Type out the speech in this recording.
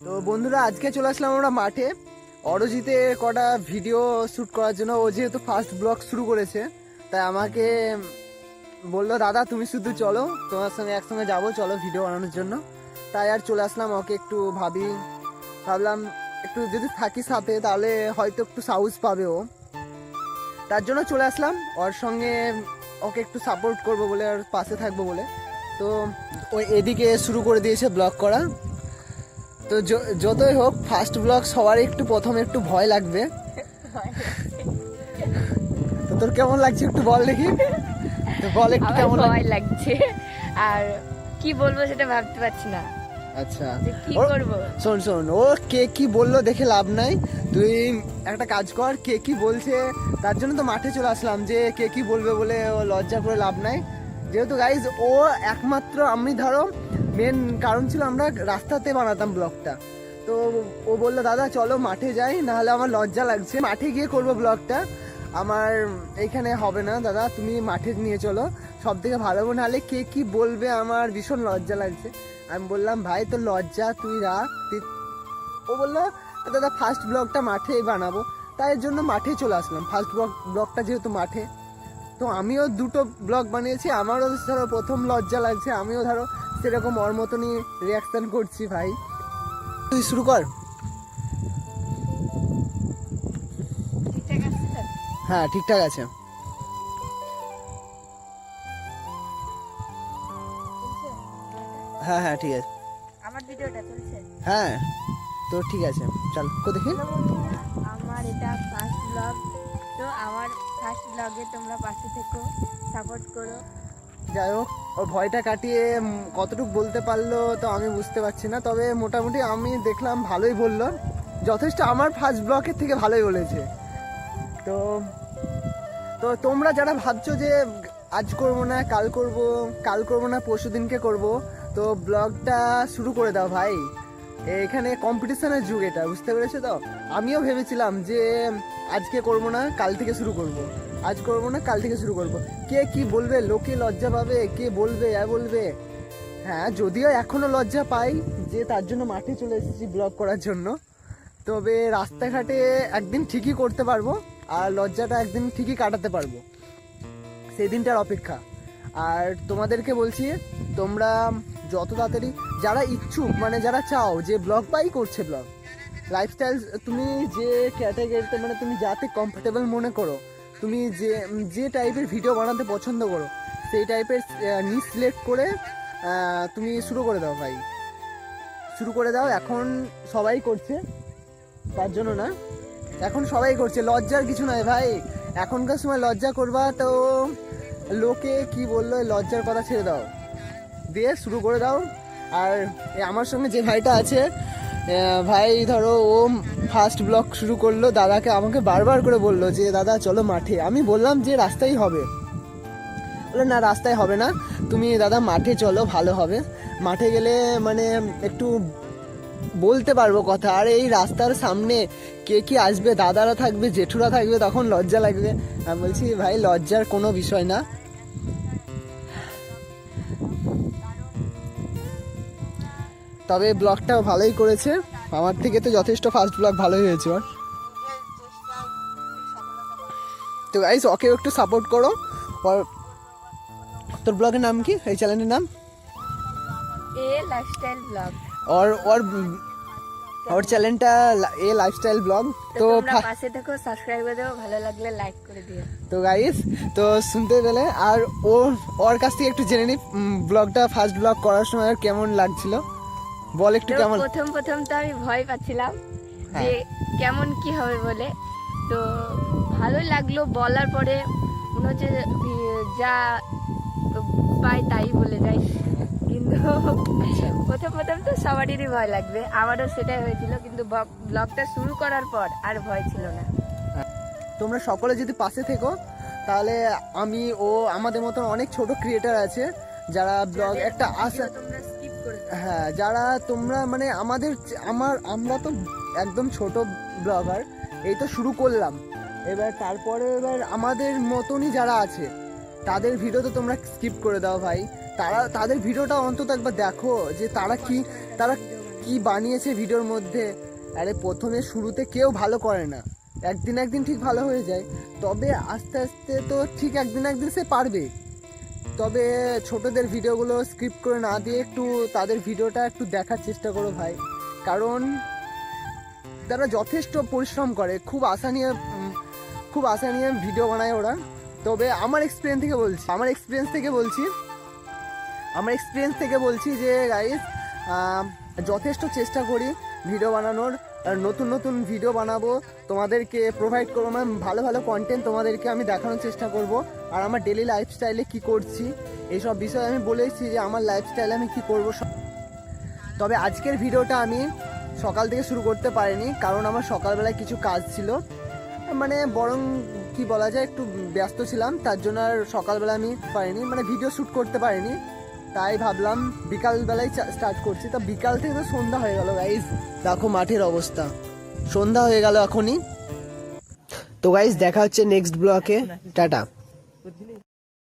তো বন্ধুরা, আজকে চলে আসলাম আমরা মাঠে। অরজিতে কটা ভিডিও শ্যুট করার জন্য। ও যেহেতু ফার্স্ট ব্লগ শুরু করেছে, তাই আমাকে বলল, দাদা, তুমি শুধু চলো, তোমার সঙ্গে একসঙ্গে যাব, চলো ভিডিও বানানোর জন্য। তাই আর চলে আসলাম, ওকে একটু ভাবি, ভাবলাম, একটু যদি থাকি সাথে তাহলে হয়তো একটু সাহস পাবে ও। তার জন্য চলে আসলাম, ওর সঙ্গে ওকে একটু সাপোর্ট করব বলে, আর পাশে থাকব বলে। তো ও এদিকে শুরু করে দিয়েছে ব্লগ করা। তো যতই হোক ফার্স্ট ব্লগ সবারই একটু প্রথমে একটু ভয় লাগবে। তো তোর কেমন লাগছে একটু বল দেখি? তো বল একটু কেমন ভয় লাগছে? আর কি বলব সেটা ভাবতে পারছি না। আচ্ছা। কি করব? শোন শোন ও কে কি বলল দেখে লাভ নাই। তুই একটা কাজ কর কে কি বলছে তার জন্য তো মাঠে চলে আসলাম যে কে কি বলবে বলে ও লজ্জা করে লাভ নাই। যেহেতু গাইজ ও একমাত্র আমি ধরো মেন কারণ ছিল আমরা রাস্তাতে বানাতাম ব্লগটা। তো ও বলল, দাদা, চলো মাঠে যাই, নাহলে আমার লজ্জা লাগছে। মাঠে গিয়ে করব ব্লগটা। আমার এইখানে হবে না, দাদা, তুমি মাঠে নিয়ে চলো। সব থেকে ভালো হবে, নাহলে কে কি বলবে, আমার ভীষণ লজ্জা লাগছে। আমি বললাম, ভাই, তোর লজ্জা, তুই রাখ ও বলল, দাদা ফার্স্ট ব্লগটা মাঠেই বানাবো। তাই জন্য মাঠে চলে আসলাম ফার্স্ট ব্লগ, ব্লগটা যেহেতু মাঠে। তো আমিও দুটো ব্লগ বানিয়েছি, আমারও ধরো প্রথম লজ্জা লাগছে, আমিও ধরো সেরকম ওর মতনই রিয়াকশন করছি ভাই। তুই শুরু কর? হ্যাঁ ঠিকঠাক আছে। হ্যাঁ হ্যাঁ ঠিক আছে। আমার ভিডিওটা চলছে? হ্যাঁ তো ঠিক আছে চল কো দেখি। আমার এটা ফার্স্ট ব্লগ তো আমার ফার্স্ট ব্লগে তোমরা পাশে থেকো সাপোর্ট করো। যাই হোক, ওর ভয়টা কাটিয়ে কতটুকু বলতে পারল তো আমি বুঝতে পারছি না। তবে মোটামুটি আমি দেখলাম ভালোই বলল। যথেষ্ট আমার ফার্স্ট ব্লকের থেকে ভালোই বলেছে। তো তো তোমরা যারা ভাবছ যে আজ করব না, কাল করব, কাল করব না, পরশু দিনকে করব, তো ব্লগটা শুরু করে দাও ভাই। এখানে কম্পিটিশনের যুগ এটা, বুঝতে পেরেছ তো? আমিও ভেবেছিলাম যে আজকে করব না, কাল থেকে শুরু করব। আজ করব না, কাল থেকে শুরু করব। কে কি বলবে, লোকে লজ্জা পাবে, কে বলবে, এ বলবে? হ্যাঁ যদিও এখনও লজ্জা পাই যে তার জন্য মাঠে চলে এসেছি ব্লগ করার জন্য। তবে রাস্তাঘাটে একদিন ঠিকই করতে পারব আর লজ্জাটা একদিন ঠিকই কাটাতে পারব। সেই দিনটার অপেক্ষা। আর তোমাদেরকে বলছি, তোমরা যত তাড়াতাড়ি, যারা ইচ্ছুক মানে যারা চাও যে ব্লগ বাই করছে ব্লগ লাইফস্টাইল তুমি যে ক্যাটাগরিতে মানে তুমি যাতে কমফোর্টেবল মনে করো তুমি যে যে টাইপের ভিডিও বানাতে পছন্দ করো, সেই টাইপের নিজ সিলেক্ট করে তুমি শুরু করে দাও ভাই। শুরু করে দাও, এখন সবাই করছে। তার জন্য না। এখন সবাই করছে, লজ্জার কিছু নয় ভাই। এখনকার সময় লজ্জা করবা তো লোকে কি বলল লজ্জার কথা ছেড়ে দাও। দিয়ে শুরু করে দাও। আর আমার সঙ্গে যে ভাইটা আছে ভাই, ধরো, ও ফার্স্ট ব্লগ শুরু করল, দাদাকে আমাকে বারবার করে বলল যে, দাদা, চলো মাঠে। আমি বললাম যে, রাস্তাই হবে। বলে, না, রাস্তায় হবে না। তুমি, দাদা, মাঠে চলো, ভালো হবে। মাঠে গেলে মানে একটু বলতে পারব কথা। আর, এই রাস্তার সামনে কে কি আসবে? দাদারা থাকবে, জেঠুরা থাকবে, তখন লজ্জা লাগবে। আমি বলছি, ভাই, লজ্জার কোনো বিষয় না। তবে ব্লগটা ভালোই করেছে। আমার থেকে তো যথেষ্ট ফার্স্ট ব্লগ ভালোই হয়েছে ওর। তো গাইস ওকে একটু সাপোর্ট করো। ওর তোর ব্লগের নাম কি? এই চ্যানেলের নাম? এ লাইফস্টাইল ব্লগ ওর ওর ওর চ্যানেলটা এ লাইফস্টাইল ব্লগ তো পাশে থেকো সাবস্ক্রাইব করে দেবো ভালো লাগলে লাইক করে দিও। তো গাইস তো শুনতে পেলে আর ওর ওর কাছ থেকে একটু জেনে নি ব্লগটা ফার্স্ট ব্লগ করার সময় কেমন লাগছিল। বল একটু কেমন প্রথম প্রথম তো আমি ভয় পাচ্ছিলাম হ্যাঁ। যে কেমন কি হবে বলে তো ভালো লাগল বলার পরে মনে হচ্ছে যা পাই তাই বলে যাই কিন্তু আচ্ছা। প্রথম প্রথম তো সবারই ভয় লাগবে আমারও সেটাই হয়েছিল কিন্তু ব্লগটা শুরু করার পর আর ভয় ছিল না তোমরা সকলে যদি পাশে থেকো তাহলে আমি ও আমাদের মতন অনেক ছোট ক্রিয়েটার আছে যারা ব্লগ একটা আশা হ্যাঁ যারা তোমরা মানে আমাদের আমার, আমরা তো একদম ছোট ব্লগার এই তো শুরু করলাম। এবার তারপরে এবার আমাদের মতনই যারা আছে, তাদের ভিডিও তো তোমরা স্কিপ করে দাও ভাই। তারা, তাদের ভিডিওটা অন্তত একবার দেখো যে তারা কি তারা কি কি বানিয়েছে ভিডিওর মধ্যে। আরে, প্রথমে শুরুতে কেউ ভালো করে না। একদিন একদিন ঠিক ভালো হয়ে যায়। তবে আস্তে আস্তে তো ঠিক একদিন একদিন সে পারবে। তবে ছোটদের ভিডিওগুলো স্ক্রিপ্ট করে না দিয়ে একটু তাদের ভিডিওটা একটু দেখার চেষ্টা করো ভাই। কারণ তারা যথেষ্ট পরিশ্রম করে, খুব আশা নিয়ে খুব আশা নিয়ে ভিডিও বানায় ওরা। তবে আমার এক্সপিরিয়েন্স থেকে বলছি, আমার এক্সপিরিয়েন্স থেকে বলছি, আমার এক্সপিরিয়েন্স থেকে বলছি যে গাইস যথেষ্ট চেষ্টা করি ভিডিও বানানোর। নতুন নতুন ভিডিও বানাবো। তোমাদেরকে প্রোভাইড করব মানে ভালো ভালো কন্টেন্ট তোমাদেরকে আমি দেখানোর চেষ্টা করব। আর আমার ডেলি লাইফস্টাইলে কি করছি, এইসব বিষয়ে আমি বলেছি যে আমার লাইফস্টাইলে আমি কি করব। তবে আজকের ভিডিওটা আমি সকাল থেকে শুরু করতে পারিনি, কারণ আমার সকালবেলায় কিছু কাজ ছিল। মানে বরং কি বলা যায়, একটু ব্যস্ত ছিলাম, তার জন্য আর সকালবেলা আমি পারিনি মানে ভিডিও শ্যুট করতে পারিনি। তাই ভাবলাম বিকালবেলায় স্টার্ট করছি। তা বিকাল থেকে তো সন্ধ্যা হয়ে গেল গাইজ দেখো মাঠের অবস্থা। সন্ধ্যা হয়ে গেল এখনই। তো গাইজ দেখা হচ্ছে নেক্সট ব্লকে টাটা।